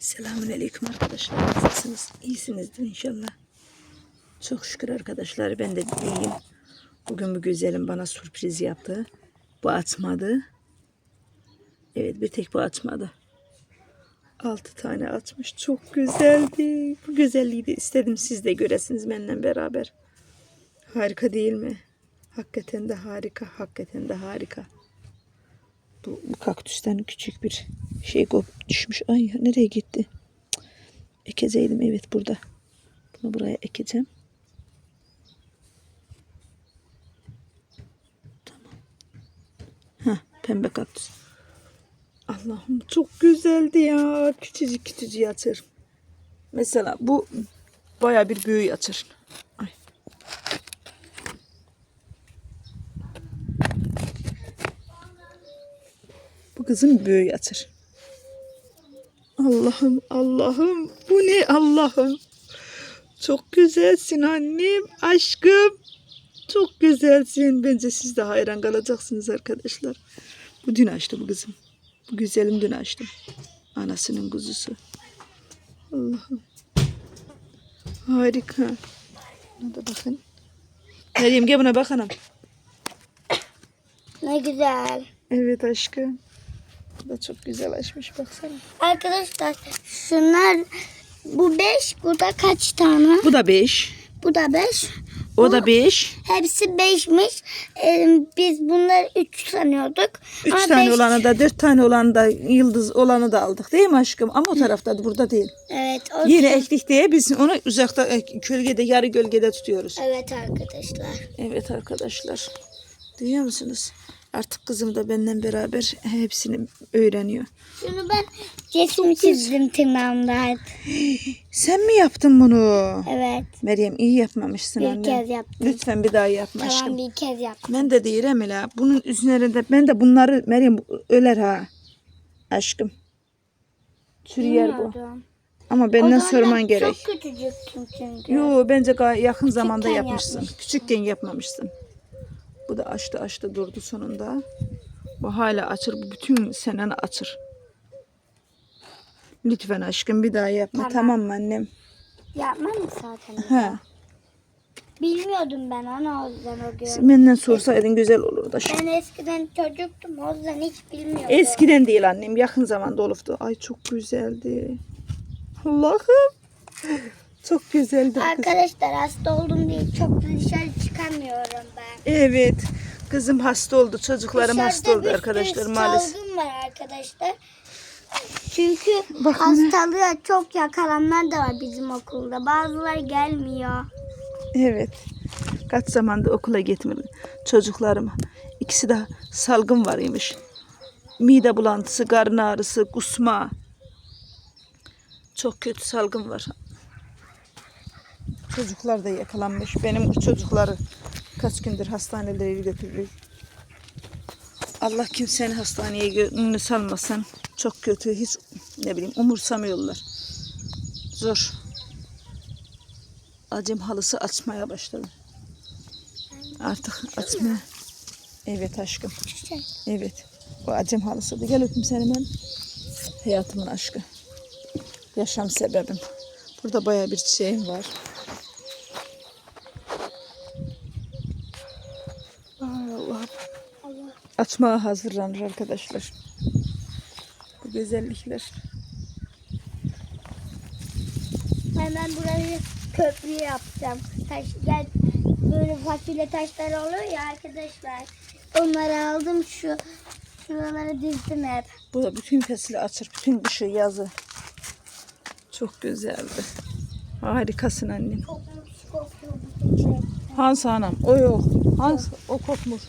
Selamünaleyküm arkadaşlar. Nasılsınız? İyisinizdir inşallah. Çok şükür arkadaşlar ben de iyiyim. Bugün bu güzelim bana sürpriz yaptı. Bu atmadı. Evet bir tek bu atmadı. Altı tane atmış. Çok güzeldi. Bu güzelliği de istedim siz de göresiniz benimle beraber. Harika değil mi? Hakikaten de harika. Hakikaten de harika. Bu, bu kaktüsten küçük bir şey düşmüş. Ay nereye gitti? Cık. Ekeceydim evet burada. Bunu buraya ekeceğim. Tamam. Heh, pembe kaktüs. Allah'ım çok güzeldi ya. Küçücük küçücük yatır. Mesela bu baya bir büyü yatır. Kızın büyü yatır. Allah'ım Allah'ım bu ne Allah'ım. Çok güzelsin annem aşkım. Çok güzelsin. Bence siz de hayran kalacaksınız arkadaşlar. Bu dün açtı bu kızım. Bu güzelim dün açtı. Anasının kuzusu. Allah'ım. Harika. Buna da bakın. Meryem gel buna bakalım. Ne güzel. Evet aşkım. Bu da çok güzel açmış baksana. Arkadaşlar şunlar bu 5 bu da kaç tane? Bu da 5. Bu da 5. O da 5. Hepsi 5'miş. Ee, biz bunları 3 sanıyorduk. 3 Ama tane beş- olanı da 4 tane olanı da yıldız olanı da aldık değil mi aşkım? Ama o tarafta da burada değil. Evet. O Yeni ektik diye biz onu uzakta e, gölgede yarı gölgede tutuyoruz. Evet arkadaşlar. Evet arkadaşlar. Duyuyor musunuz? Artık kızım da benden beraber hepsini öğreniyor. Şunu ben resim çizdim tırnağımda. Sen mi yaptın bunu? Evet. Meryem iyi yapmamışsın Bir anne. kez yaptım. Lütfen bir daha yapma aşkım. Tamam bir kez yaptım. Ben de değilim la. Bunun üzerinde ben de bunları Meryem öler ha. Aşkım. Çürüyer bu. Ama benden sorman gerek. Çok küçücüktüm çünkü. Yo bence yakın zamanda Küçükken yapmışsın. yapmıştım. Küçükken yapmamışsın. Bu da açtı açtı durdu sonunda. Bu hala açır. Bu bütün seneni açır. Lütfen aşkım bir daha yapma. Tamam, Tamam. mı annem? Yapmam mı zaten? He. Bilmiyordum ben onu o yüzden o gün. Benden sorsaydın güzel olurdu aşkım. Ben eskiden çocuktum o yüzden hiç bilmiyordum. Eskiden değil annem. Yakın zamanda oluftu. Ay çok güzeldi. Allah'ım. Çok güzeldi. kız. Arkadaşlar hasta oldum diye çok da dışarı çıkamıyorum ben. Evet. Kızım hasta oldu. Çocuklarım Dışarıda hasta oldu arkadaşlar maalesef. salgın var arkadaşlar. Çünkü Bak ne- hastalığa çok yakalananlar da var bizim okulda. Bazıları gelmiyor. Evet. Kaç zamandır okula gitmedim. Çocuklarım. ikisi de salgın varmış. Mide bulantısı, karın ağrısı, kusma. Çok kötü salgın var. Çocuklar da yakalanmış. Benim çocukları kaç gündür hastanelere götürülüyor. Allah kimsenin hastaneye gönlünü salmasın. Çok kötü. Hiç ne bileyim umursamıyorlar. Zor. Acem halısı açmaya başladı. Artık açmaya. Evet aşkım. Evet. O acem halısıydı. Gel öpeyim seni ben. Hayatımın aşkı. Yaşam sebebim. Burada baya bir çiçeğim var. Ay Allah'ım. Allah. Açmaya hazırlanır arkadaşlar. Bu güzellikler. Hemen burayı köprü yapacağım. Taş, gel, böyle fasulye taşlar oluyor ya arkadaşlar. Onları aldım şu şuralara dizdim hep. Bu da bütün fesli açır. Bütün dışı yazı. Çok güzeldi. Harikasın annem. Hans anam. O yok. Hans o kokmuş.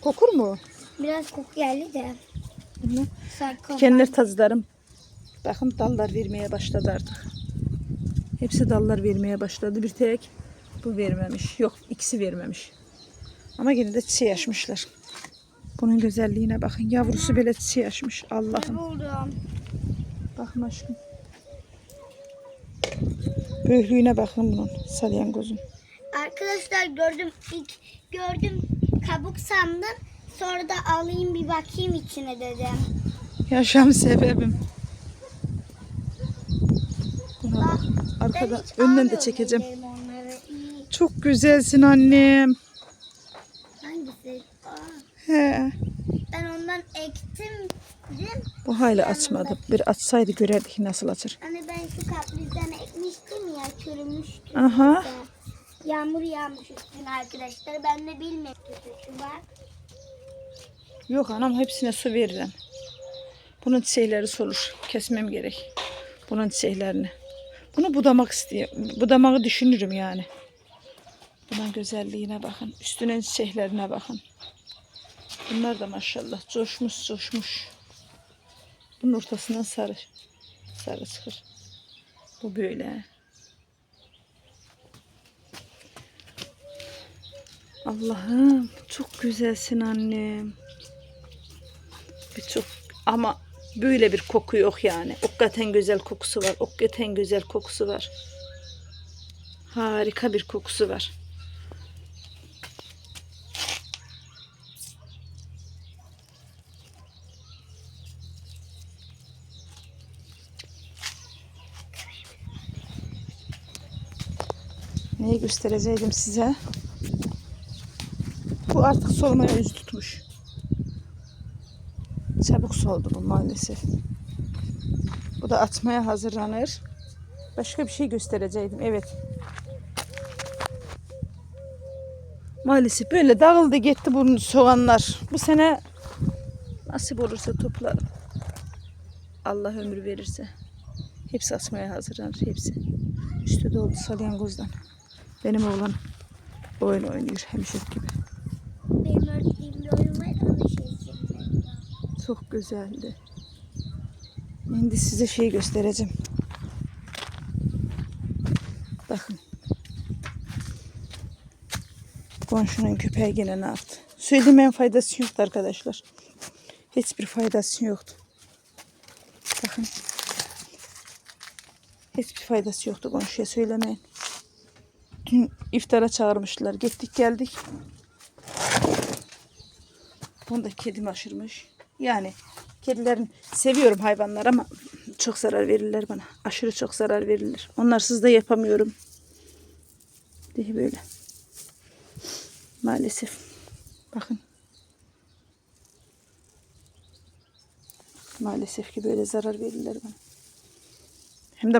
Kokur mu? Biraz koku geldi de. Kendiler tazılarım. Bakın dallar vermeye başladı artık. Hepsi dallar vermeye başladı. Bir tek bu vermemiş. Yok ikisi vermemiş. Ama yine de çiçeği açmışlar. Bunun güzelliğine bakın. Yavrusu bile çiçeği açmış. Allah'ım. Bakın aşkım. Büyüklüğüne bakın bunun. Salyangozun. Arkadaşlar gördüm ilk gördüm kabuk sandım. Sonra da alayım bir bakayım içine dedim. Yaşam sebebim. Arkada Ben hiç önden de çekeceğim. Çok güzelsin annem. Hangisi? Aa, He. ben ondan ektim. Dedim. Bu hala açmadı. Bir açsaydı görerdik nasıl açır. Hani ben şu kaprizden ekmiştim ya çürümüştü. Aha. Yağmur yağmış üstüne arkadaşlar. Ben de bilmedim suçu var. Yok anam hepsine su veririm. Bunun çiçekleri solur. Kesmem gerek. Bunun çiçeklerini. Bunu budamak istiyorum. Budamağı düşünürüm yani. Bunun güzelliğine bakın. Üstünün çiçeklerine bakın. Bunlar da maşallah coşmuş coşmuş. Bunun ortasından sarı. Sarı çıkır. Bu böyle. Allah'ım çok güzelsin annem. Bir çok ama böyle bir koku yok yani. Hakikaten güzel kokusu var. Hakikaten güzel kokusu var. Harika bir kokusu var. Neyi göstereceydim size? Bu artık solmaya yüz tutmuş. Çabuk soldu bu maalesef. Bu da atmaya hazırlanır. Başka bir şey göstereceydim. Evet. Maalesef böyle dağıldı gitti bu soğanlar. Bu sene nasip olursa toplarım. Allah ömür verirse. Hepsi atmaya hazırlanır. Hepsi. Üstü doldu salyangozdan. Benim oğlan oyun oynuyor hemşire gibi. Benim öğrettiğim bir oyun var ama şey şimdi. Çok güzeldi. Şimdi size şey göstereceğim. Bakın. Komşunun köpeği gene ne yaptı? Söylemeyen faydası yoktu arkadaşlar. Hiçbir faydası yoktu. Bakın. Hiçbir faydası yoktu komşuya söylemeyin. Dün iftara çağırmışlar. Gittik geldik. Bunda kedim aşırmış. Yani kedilerin seviyorum hayvanlar ama çok zarar verirler bana. Aşırı çok zarar verirler. Onlarsız da yapamıyorum. Diye böyle. Maalesef. Bakın. Maalesef ki böyle zarar verirler bana. Hem de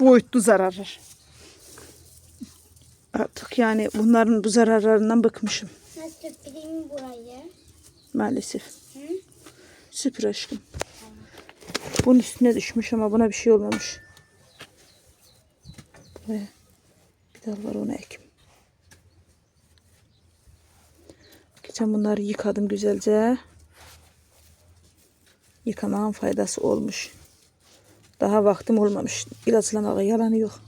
boyutlu zararlar. Artık yani bunların bu zararlarından bıkmışım. Süpüreyim burayı. Maalesef. Süpür aşkım. Bunun üstüne düşmüş ama buna bir şey olmamış. Ve bir dal var ona ekim. Geçen bunları yıkadım güzelce. Yıkamağın faydası olmuş. Daha vaktim olmamış. İlaçlamaya yalanı yok.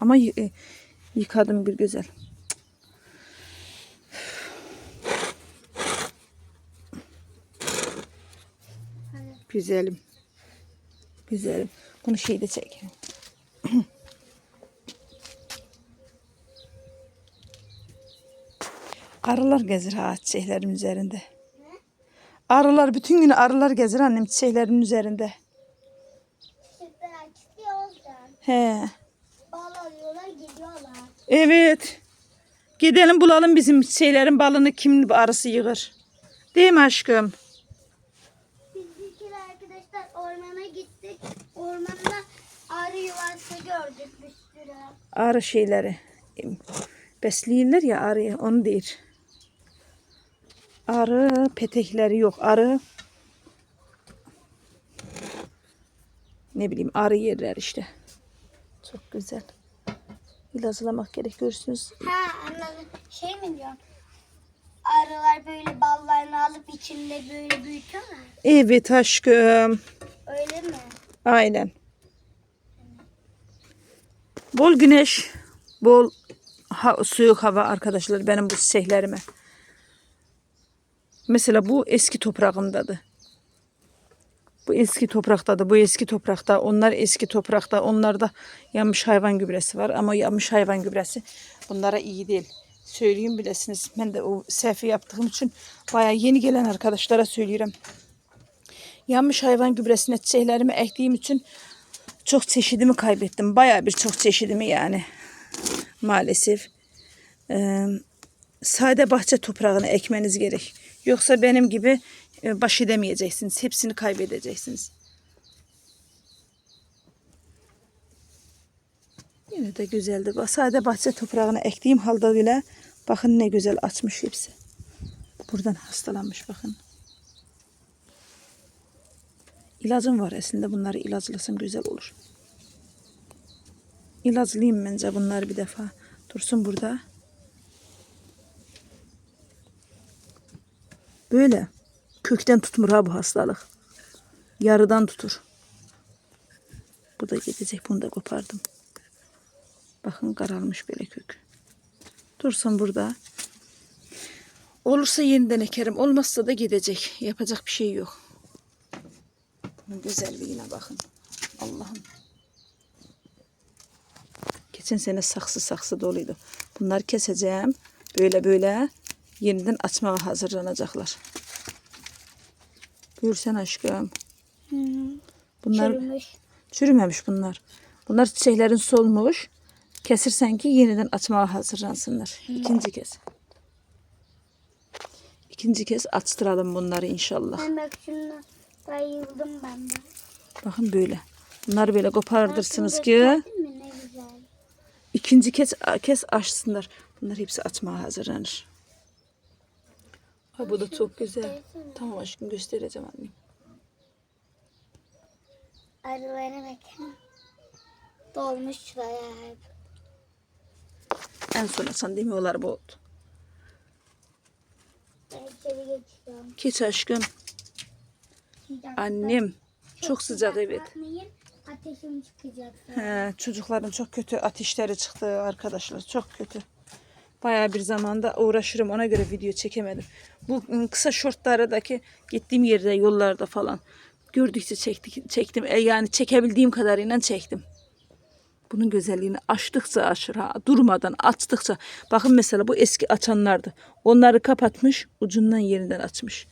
Ama e, yıkadım bir güzel. Güzelim. Güzelim. Bunu şeyde çek. Arılar gezir ha çiçeklerin üzerinde. Arılar bütün günü arılar gezir annem çiçeklerin üzerinde. He. Evet. Gidelim bulalım bizim çiçeklerin balını kim arısı yığır. Değil mi aşkım? Biz bir kere arkadaşlar ormana gittik. Ormanda arı yuvası gördük bir sürü. Arı şeyleri. Besleyenler ya arıyı onu değil. Arı petekleri yok. Arı ne bileyim arı yerler işte. Çok güzel. İlaclamak gerek görürsünüz. Ha anladım. Şey mi diyorsun? Arılar böyle ballarını alıp içinde böyle büyütüyorlar. Evet aşkım. Öyle mi? Aynen. Bol güneş, bol ha, soğuk hava arkadaşlar benim bu çiçeklerime. Mesela bu eski toprağımdadı. Bu eski topraktadı. Bu eski toprakta. Onlar eski toprakta. Onlarda yanmış hayvan gübresi var. Ama yanmış hayvan gübresi bunlara iyi değil. Söyleyeyim bilesiniz. Ben de o selfie yaptığım için bayağı yeni gelen arkadaşlara söylüyorum. Yanmış hayvan gübresine çiçeklerimi ektiğim için çok çeşidimi kaybettim. Bayağı bir çok çeşidimi yani. Maalesef. Ee, sade bahçe toprağını ekmeniz gerek. Yoksa benim gibi e, baş edemeyeceksiniz. Hepsini kaybedeceksiniz. Yine de güzeldi. Sade bahçe toprağını ektiğim halde bile bakın ne güzel açmış hepsi. Buradan hastalanmış bakın. İlacım var aslında bunları ilaclasam güzel olur. İlaclayayım bence bunları bir defa. Dursun burada. Böyle. Kökten tutmur ha bu hastalık. Yarıdan tutur. Bu da gidecek. Bunu da kopardım. Bakın kararmış böyle kök. Dursun burada. Olursa yeniden ekerim. Olmazsa da gidecek. Yapacak bir şey yok. Bunun güzelliğine bakın. Allah'ım. Geçen sene saksı saksı doluydu. Bunları keseceğim. Böyle böyle yeniden açmaya hazırlanacaklar. Buyursan aşkım. Hı. Bunlar Çürümüş. çürümemiş bunlar. Bunlar çiçeklerin solmuş. Kesirsen ki yeniden açmaya hazırlansınlar. İkinci kez. İkinci kez açtıralım bunları inşallah. Ben bak bayıldım ben de. Bakın böyle. Bunları böyle kopardırsınız ki ikinci kez kez açsınlar. Bunlar hepsi açmaya hazırlanır. Ha bu da çok güzel. Tamam aşkım göstereceğim annem. Arılara bakın. Dolmuş şuraya hep. En son açan demiyorlar bu oldu. Ben içeri geçiyorum. Geç aşkım. Sıcak. Annem. Çok sıcak evet. Ateşim çıkacak. He, çocukların çok kötü ateşleri çıktı arkadaşlar. Çok kötü. Bayağı bir zamanda uğraşırım. Ona göre video çekemedim. Bu ım, kısa şortlardaki gittiğim yerde yollarda falan gördükçe çektik, çektim. E, yani çekebildiğim kadarıyla çektim. Bunun güzelliğini açtıkça aşır ha. Durmadan açtıkça. Bakın mesela bu eski açanlardı. Onları kapatmış ucundan yeniden açmış.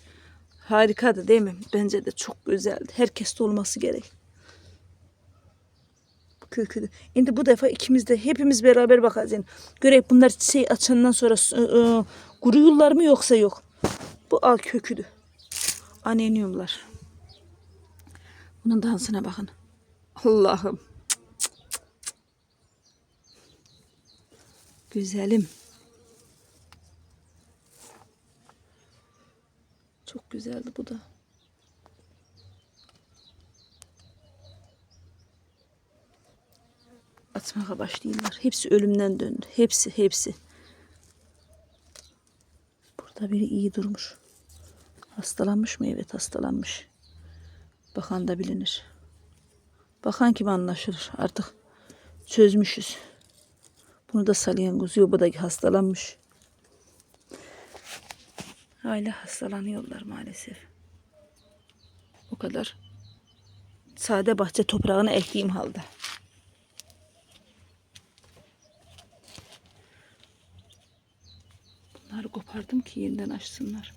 Harikadı değil mi? Bence de çok güzeldi. Herkeste olması gerek kökünü. Şimdi bu defa ikimiz de hepimiz beraber bakacağız. Yani. Görek bunlar çiçeği açandan sonra e, kuruyurlar mı yoksa yok. Bu al köküdü. Aneniumlar. Bunun dansına bakın. Allah'ım. Güzelim. Çok güzeldi bu da. atmaya başlıyorlar. Hepsi ölümden döndü. Hepsi, hepsi. Burada biri iyi durmuş. Hastalanmış mı? Evet hastalanmış. Bakan da bilinir. Bakan kim anlaşılır artık. Çözmüşüz. Bunu da salyangoz. Da hastalanmış. Hala hastalanıyorlar maalesef. O kadar sade bahçe toprağını ektiğim halde. Bunları kopardım ki yeniden açsınlar.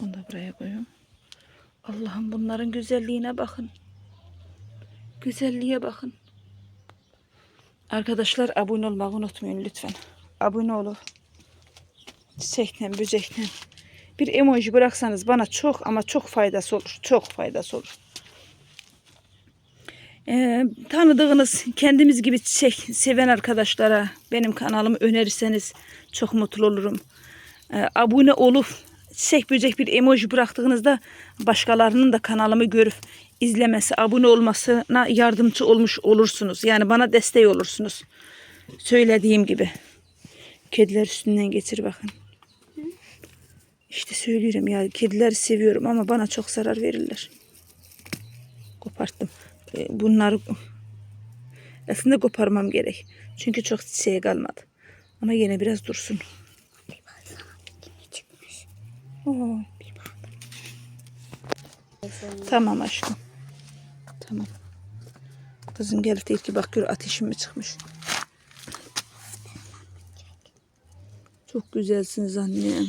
Bunu da buraya koyuyorum. Allah'ım bunların güzelliğine bakın. Güzelliğe bakın. Arkadaşlar abone olmayı unutmayın lütfen. Abone olun. Çiçekten, böcekten. Bir emoji bıraksanız bana çok ama çok faydası olur. Çok faydası olur. Ee, tanıdığınız kendimiz gibi çiçek seven arkadaşlara benim kanalımı önerirseniz çok mutlu olurum. Ee, abone olup çiçek böcek bir emoji bıraktığınızda başkalarının da kanalımı görüp izlemesi, abone olmasına yardımcı olmuş olursunuz. Yani bana destek olursunuz. Söylediğim gibi. Kediler üstünden geçir bakın. İşte söylüyorum ya kedileri seviyorum ama bana çok zarar verirler. Koparttım. E, bunları aslında koparmam gerek. Çünkü çok çiçeği kalmadı. Ama yine biraz dursun. Oo. Tamam aşkım. Tamam. Kızım gel değil ki bak gör ateşim mi çıkmış. Çok güzelsiniz annem.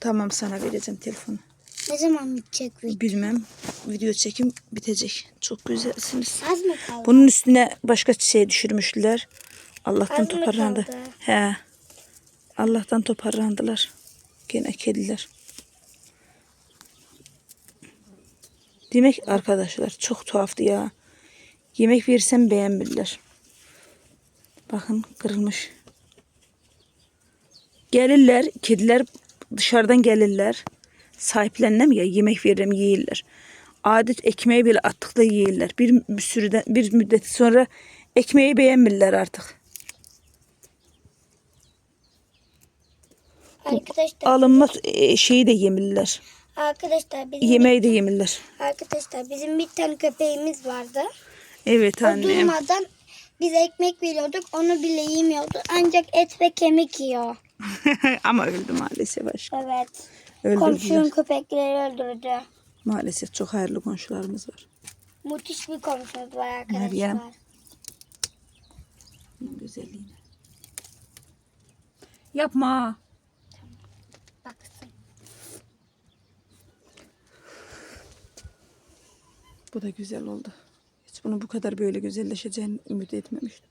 Tamam sana vereceğim telefonu. Ne zaman bitecek video? Bilmem. Video çekim bitecek. Çok güzelsiniz. Az mı kaldı? Bunun üstüne başka çiçeği düşürmüşler. Allah'tan Az toparlandı. He. Allah'tan toparlandılar. Gene kediler. Demek arkadaşlar çok tuhaftı ya. Yemek versem beğenmirler. Bakın kırılmış. Gelirler, kediler dışarıdan gelirler. Sahiplennem ya yemek veririm yiyirler. Adet ekmeği bile attık da yiyirler. Bir, bir süreden bir müddet sonra ekmeği beğenmirler artık. Arkadaşlar, Alınma e, şeyi de yemirler. Arkadaşlar bizim Yemeği de yemirler. arkadaşlar bizim bir tane köpeğimiz vardı. Evet O annem. durmadan biz ekmek veriyorduk. Onu bile yemiyordu. Ancak et ve kemik yiyor. Ama öldü maalesef aşkım. Evet. Öldürdüler. Komşunun köpekleri öldürdü. Maalesef çok hayırlı komşularımız var. Müthiş bir komşumuz var arkadaşlar. Meryem. Güzelliğine. Yapma. Bu da güzel oldu. Hiç bunu bu kadar böyle güzelleşeceğini ümit etmemiştim.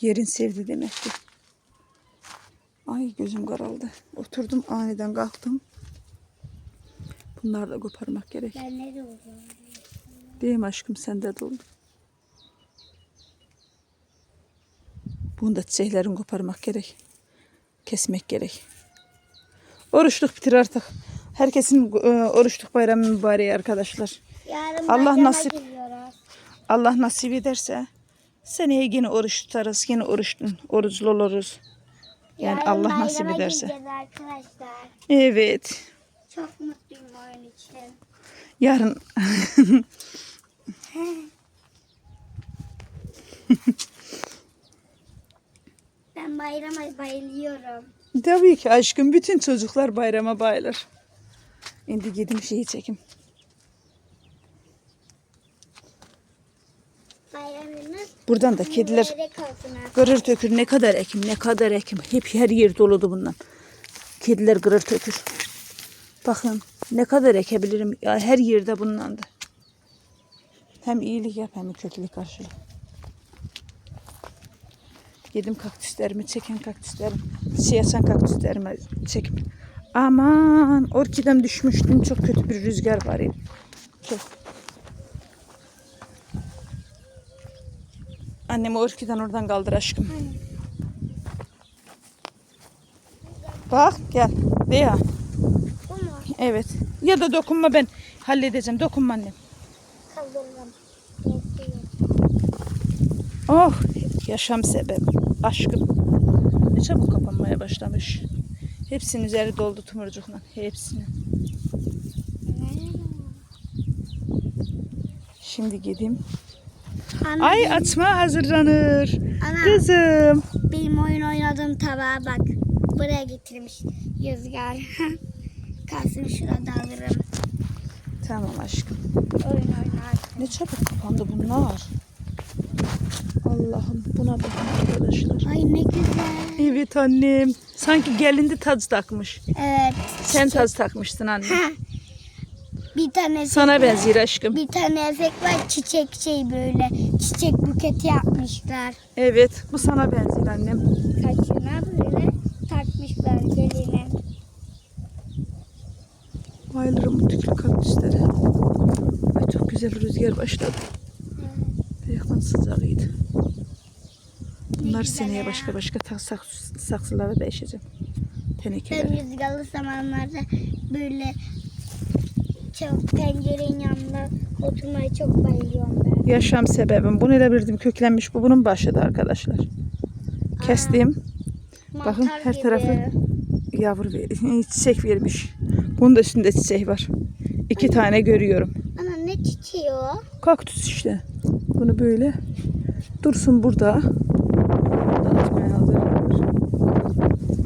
Yerin sevdi demek ki. Ay gözüm karaldı. Oturdum aniden kalktım. Bunları da koparmak gerek. Ben ne diyorum? Değil mi aşkım sende de oldu. Bunu da çiçeklerini koparmak gerek. Kesmek gerek. Oruçluk bitir artık. Herkesin e, oruçluk bayramı mübarek arkadaşlar. Yarın Allah nasip- gidiyoruz. Allah nasip ederse seneye yine oruç tutarız. Yine oruç, oruçlu oluruz. Yani Yarın Allah nasip ederse. arkadaşlar. Evet. Çok mutluyum oyun için. Yarın Ben bayrama bayılıyorum. tabii ki aşkım bütün çocuklar bayrama bayılır. Şimdi gidin şeyi çekim. Buradan da kediler. Gırır tökür ne kadar ekim ne kadar ekim. Hep her yer doludu bundan. Kediler gırır tökür. Bakın ne kadar ekebilirim. Ya her yerde bundandı. Hem iyilik yap hem kötülük karşıla. Yedim kaktüslerimi çeken kaktüslerim. Çiçeği açan kaktüslerimi çekim. Aman orkidem düşmüştüm. Çok kötü bir rüzgar var ya. Çok. Annemi orkiden oradan kaldır aşkım. Bak gel. Veya. Evet. Ya da dokunma ben halledeceğim. Dokunma annem. Oh yaşam sebebi. Aşkım. Ne çabuk kapanmaya başlamış. Hepsinin üzeri doldu tumurcukla. Hepsinin. Şimdi gideyim. Ana, Ay açma hazırlanır. Ana. Kızım. Benim oyun oynadığım tabağa bak. Buraya getirmiş rüzgar. Kalsın şurada alırım. Tamam aşkım. Oyun oynar. Ne çabuk kapandı bunlar. Allah'ım buna bakın arkadaşlar. Ay ne güzel. Evet annem. Sanki gelindi taz takmış. Evet. Sen taz takmıştın anne. Bir tane Sana benziyor aşkım. bir tane efek var çiçek şey böyle çiçek buketi yapmışlar. Evet bu sana benziyor annem. Kaçına böyle takmışlar geline. Bayılırım bu tüklü kaktüslere. Ay çok güzel rüzgar başladı. Ayaktan sıcağıydı. Bunlar güzel seneye ya. başka başka tak- saks- saksılara değişeceğim. Ben Tenekelere. rüzgarlı zamanlarda böyle çok pencerenin yanında oturmayı çok bayılıyorum ben. Yaşam sebebim. Bunu da bildim köklenmiş bu bunun başladı arkadaşlar. Kestim. Bakın, Mantar her gibi. tarafı- Yavru ver- çiçek vermiş. Bunun da üstünde çiçek var. İki tane görüyorum. Ana ne çiçeği o? Kaktüs işte. Bunu böyle dursun burada. Dağıtmaya hazırlanır.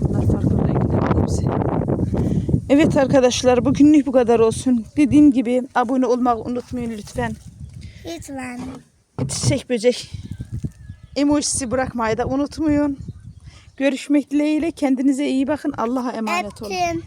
Bunlar farklı renkler hepsi. Evet arkadaşlar bugünlük bu kadar olsun. Dediğim gibi abone olmayı unutmayın lütfen. Lütfen. Çiçek böcek emojisi bırakmayı da unutmayın. Görüşmek dileğiyle kendinize iyi bakın. Allah'a emanet olun. Öptüm.